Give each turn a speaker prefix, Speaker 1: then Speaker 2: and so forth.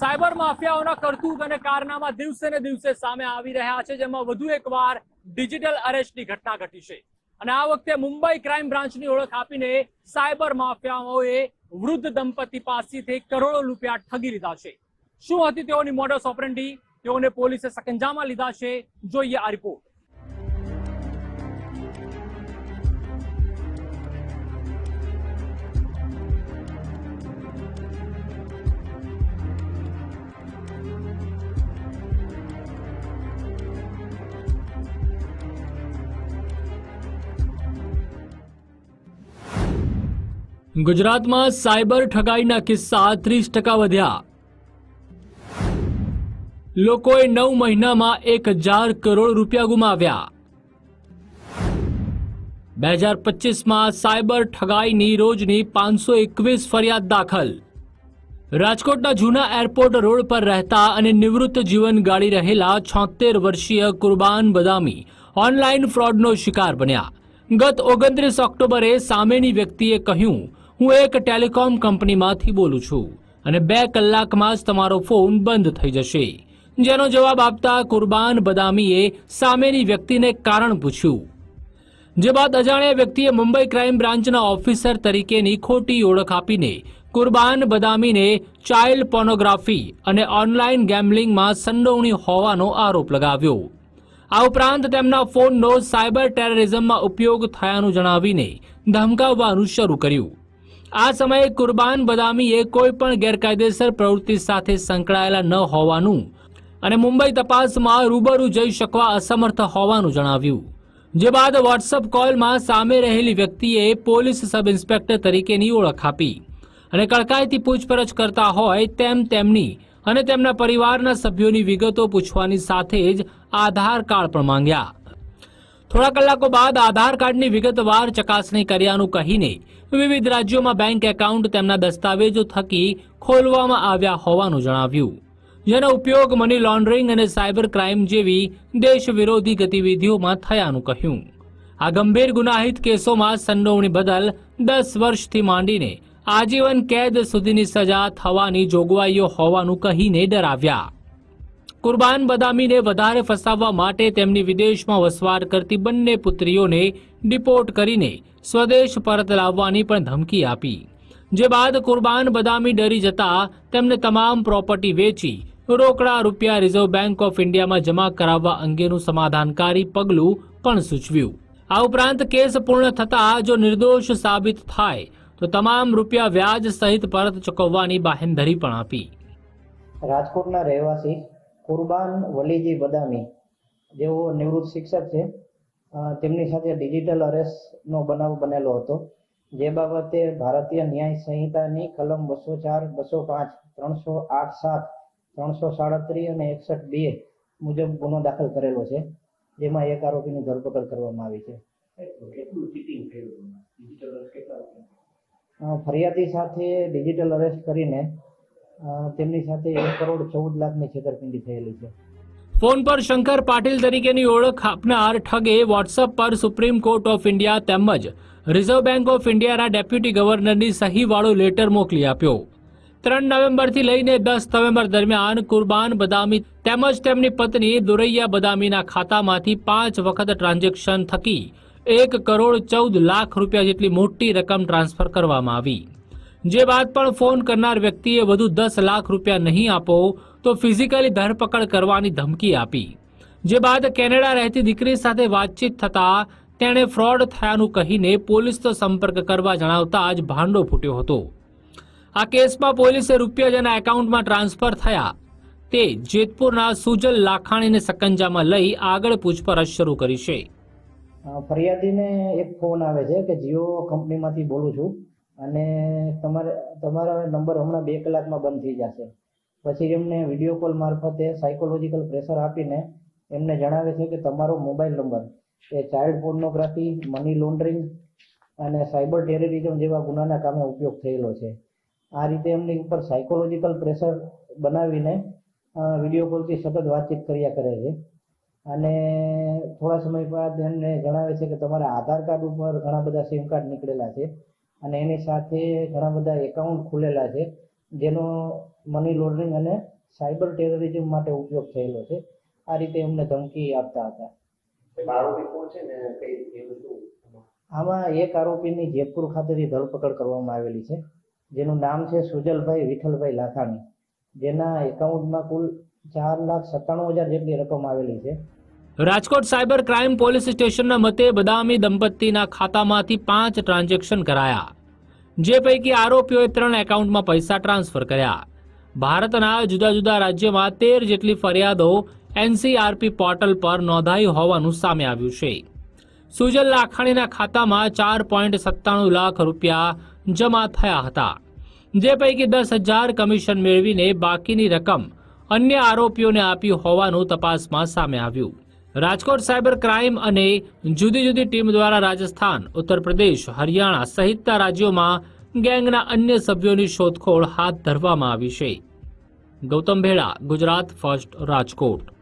Speaker 1: Cyber માફિયાઓના કરતૂત અને કારનામા દિવસે ને દિવસે સામે આવી રહ્યા છે, જેમાં વધુ એકવાર ડિજિટલ અરેસ્ટની ઘટના ઘટી છે. અને આ વખતે મુંબઈ ક્રાઇમ બ્રાન્ચની ઓળખ આપીને સાયબર માફિયાઓએ વૃદ્ધ દંપતી પાસેથી કરોડો રૂપિયા ઠગી લીધા છે. શું હતી તેઓની મોડસ ઓપરેન્ડી તેઓને પોલીસે સકંજામાં લીધા છે. જોઈએ આ રિપોર્ટ ગુજરાતમાં સાયબર ઠગાઈના કિસ્સા ત્રીસ ટકા વધ્યા. લોકોએ નવ મહિનામાં એક હજાર કરોડ રૂપિયા ગુમાવ્યા. બે હજાર પચીસમાં સાયબર ઠગાઈની રોજની પાંચસો એકવીસ ફરિયાદ દાખલ. રાજકોટના જૂના એરપોર્ટ રોડ પર રહેતા અને નિવૃત્ત જીવન ગાળી રહેલા છોતેર વર્ષીય કુરબાન બદામી ઓનલાઈન ફ્રોડનો શિકાર બન્યા. ગત ઓગણત્રીસ ઓક્ટોબરે સામેની વ્યક્તિએ કહ્યું હું એક ટેલિકોમ કંપનીમાંથી બોલું છું અને બે કલાકમાં જ તમારો ફોન બંધ થઈ જશે. જેનો જવાબ આપતા કુરબાન બદામીએ સામેની વ્યક્તિને કારણ પૂછ્યું. જે બાદ અજાણ્યા વ્યક્તિએ મુંબઈ ક્રાઇમ બ્રાન્ચના ઓફિસર તરીકેની ખોટી ઓળખ આપીને કુરબાન બદામીને ચાઇલ્ડ પોર્નોગ્રાફી અને ઓનલાઈન ગેમ્બલિંગમાં સંડોવણી હોવાનો આરોપ લગાવ્યો. આ ઉપરાંત તેમના ફોનનો સાયબર ટેરરિઝમમાં ઉપયોગ થયાનું જણાવીને ધમકાવવાનું શરૂ કર્યું. આ સમયે કુરબાન બદામીએ કોઈ પણ ગેરકાયદેસર પ્રવૃત્તિ સાથે સંકળાયેલા ન હોવાનું અને મુંબઈ તપાસમાં રૂબરૂ જઈ શકવા અસમર્થ હોવાનું જણાવ્યું. જે બાદ વોટ્સઅપ કોલમાં સામે રહેલી વ્યક્તિએ પોલીસ સબ ઇન્સ્પેક્ટર તરીકેની ઓળખ આપી અને કડકાઈથી પૂછપરછ કરતા હોય તેમ તેમની અને તેમના પરિવારના સભ્યોની વિગતો પૂછવાની સાથે જ આધાર કાર્ડ પણ માંગ્યા. થોડા કલાકો બાદ આધાર કાર્ડની વિગતવાર ચકાસણી કર્યાનું કહીને વિવિધ રાજ્યોમાં બેંક એકાઉન્ટ તેમના દસ્તાવેજો થકી ખોલવામાં આવ્યા હોવાનું જણાવ્યું. જેનો ઉપયોગ મની લોન્ડરિંગ અને સાયબર ક્રાઇમ જેવી દેશ વિરોધી ગતિવિધિઓમાં થયાનું કહ્યું. આ ગંભીર ગુનાહિત કેસોમાં સંડોવણી બદલ દસ વર્ષથી માંડીને આજીવન કેદ સુધીની સજા થવાની જોગવાઈઓ હોવાનું કહીને ડરાવ્યા. કુરબાન બદામીને વધારે ફસાવવા માટે તેમની વિદેશમાં વસવાટ કરતી બંને પુત્રીઓને ડિપોર્ટ કરીને સ્વદેશ પરત લાવવાની પણ ધમકી આપી. જે બાદ કુરબાન બદામી ડરી જતા તેમને તમામ પ્રોપર્ટી વેચી રોકડા રૂપિયા રિઝર્વ બેંક ઓફ ઇન્ડિયામાં જમા કરાવવા અંગેનું સમાધાનકારી પગલું પણ સૂચવ્યું. આ ઉપરાંત કેસ પૂર્ણ થતાં જો નિર્દોષ સાબિત થાય, તો તમામ રૂપિયા વ્યાજ સહિત પરત ચૂકવવાની બાહેંધરી પણ આપી.
Speaker 2: રાજકોટના રહેવાસી કુરબાન વલીજી બદામી જેઓ નિવૃત્ત શિક્ષક છે તેમની સાથે ડિજિટલ અરેસ્ટનો બનાવ બનેલો હતો. જે બાબતે ભારતીય ન્યાય સંહિતાની કલમ બસો ચાર બસો પાંચ ત્રણસો આઠ સાત ત્રણસો સાડત્રીસ અને એકસઠ બે મુજબ ગુનો દાખલ કરેલો છે. જેમાં એક આરોપીની ધરપકડ કરવામાં આવી છે. ફરિયાદી સાથે ડિજિટલ અરેસ્ટ કરીને તેમની સાથે એક કરોડ ચૌદ લાખની છેતરપિંડી થયેલી છે.
Speaker 1: ફોન પર શંકર પાટીલ તરીકેની ઓળખ આપનાર ઠગે વોટ્સઅપ પર સુપ્રીમ કોર્ટ ઓફ ઇન્ડિયા તેમજ રિઝર્વ બેંક ઓફ ઇન્ડિયાના ડેપ્યુટી ગવર્નરની સહીવાળો લેટર મોકલી આપ્યો. ત્રણ નવેમ્બરથી લઈને દસ નવેમ્બર દરમિયાન કુરબાન બદામી તેમજ તેમની પત્ની દુરૈયા બદામીના ખાતામાંથી પાંચ વખત ટ્રાન્ઝેક્શન થકી એક કરોડ ચૌદ લાખ રૂપિયા જેટલી મોટી રકમ ટ્રાન્સફર કરવામાં આવી. જે બાદ પણ ફોન કરનાર વ્યક્તિએ વધુ દસ લાખ રૂપિયા નહીં આપો, તો ફિઝિકલી ધરપકડ કરવાની ધમકી આપી. જે બાદ કેનેડા રહેતી દીકરી સાથે વાતચીત થતા તેણે ફ્રોડ થયાનું કહીને પોલીસનો સંપર્ક કરવા જણાવતા જ ભાંડો ફૂટ્યો હતો. આ કેસમાં પોલીસે રૂપિયા જેના એકાઉન્ટમાં ટ્રાન્સફર થયા, તે જેતપુરના સુજલ લાખાણીને સકંજામાં લઈ આગળ પૂછપરછ શરૂ કરી છે.
Speaker 2: ફરિયાદીને એક ફોન આવે છે કે જીઓ કંપનીમાંથી બોલું છું. અને તમારે, તમારા નંબર હમણાં બે કલાકમાં બંધ થઈ જશે. પછી એમને વીડિયો કોલ મારફતે સાયકોલોજીકલ પ્રેશર આપીને એમને જણાવે છે કે તમારો મોબાઈલ નંબર એ ચાઇલ્ડ પોર્નોગ્રાફી મની લોન્ડરિંગ અને સાયબર ટેરરિઝમ જેવા ગુનાના કામે ઉપયોગ થયેલો છે. આ રીતે એમની ઉપર સાયકોલોજીકલ પ્રેશર બનાવીને વીડિયો કોલથી સતત વાતચીત કર્યા કરે છે. અને થોડા સમય બાદ એમને જણાવે છે કે તમારા આધાર કાર્ડ ઉપર ઘણા બધા સિમ કાર્ડ નીકળેલા છે. અને એની સાથે ઘણા બધા એકાઉન્ટ ખુલેલા છે જેનો મની લોન્ડરિંગ અને સાયબર ટેરરિઝમ માટે ઉપયોગ થયેલો છે. આ રીતે એમને ધમકી આપતા હતા. આમાં એક આરોપીની જેતપુર ખાતેથી ધરપકડ કરવામાં આવેલી છે જેનું નામ છે સુજલભાઈ વિઠ્ઠલભાઈ લાખાણી જેના એકાઉન્ટમાં કુલ ચાર લાખ સત્તાણું હજાર જેટલી રકમ આવેલી છે.
Speaker 1: રાજકોટ સાયબર ક્રાઇમ પોલીસ સ્ટેશનના મતે બદામી દંપતીના ખાતામાંથી પાંચ ટ્રાન્ઝેક્શન કરાયા. જે પૈકી આરોપીઓએ ત્રણ એકાઉન્ટમાં પૈસા ટ્રાન્સફર કર્યા. ભારતના જુદા જુદા રાજ્યમાં તેર જેટલી ફરિયાદો એનસીઆરપી પોર્ટલ પર નોંધાઈ હોવાનું સામે આવ્યું છે. સુજલ લાખાણીના ખાતામાં ચાર પોઈન્ટ સત્તાણું લાખ રૂપિયા જમા થયા હતા. જે પૈકી દસ હજાર કમિશન મેળવીને બાકીની રકમ અન્ય આરોપીઓને આપી હોવાનું તપાસમાં સામે આવ્યું. રાજકોટ સાયબર ક્રાઇમ અને જુદી જુદી ટીમ દ્વારા રાજસ્થાન ઉત્તર પ્રદેશ હરિયાણા સહિતના રાજ્યોમાં ગેંગના અન્ય સભ્યોની શોધખોળ હાથ ધરવામાં આવી છે. ગૌતમ ભેડા ગુજરાત ફર્સ્ટ રાજકોટ.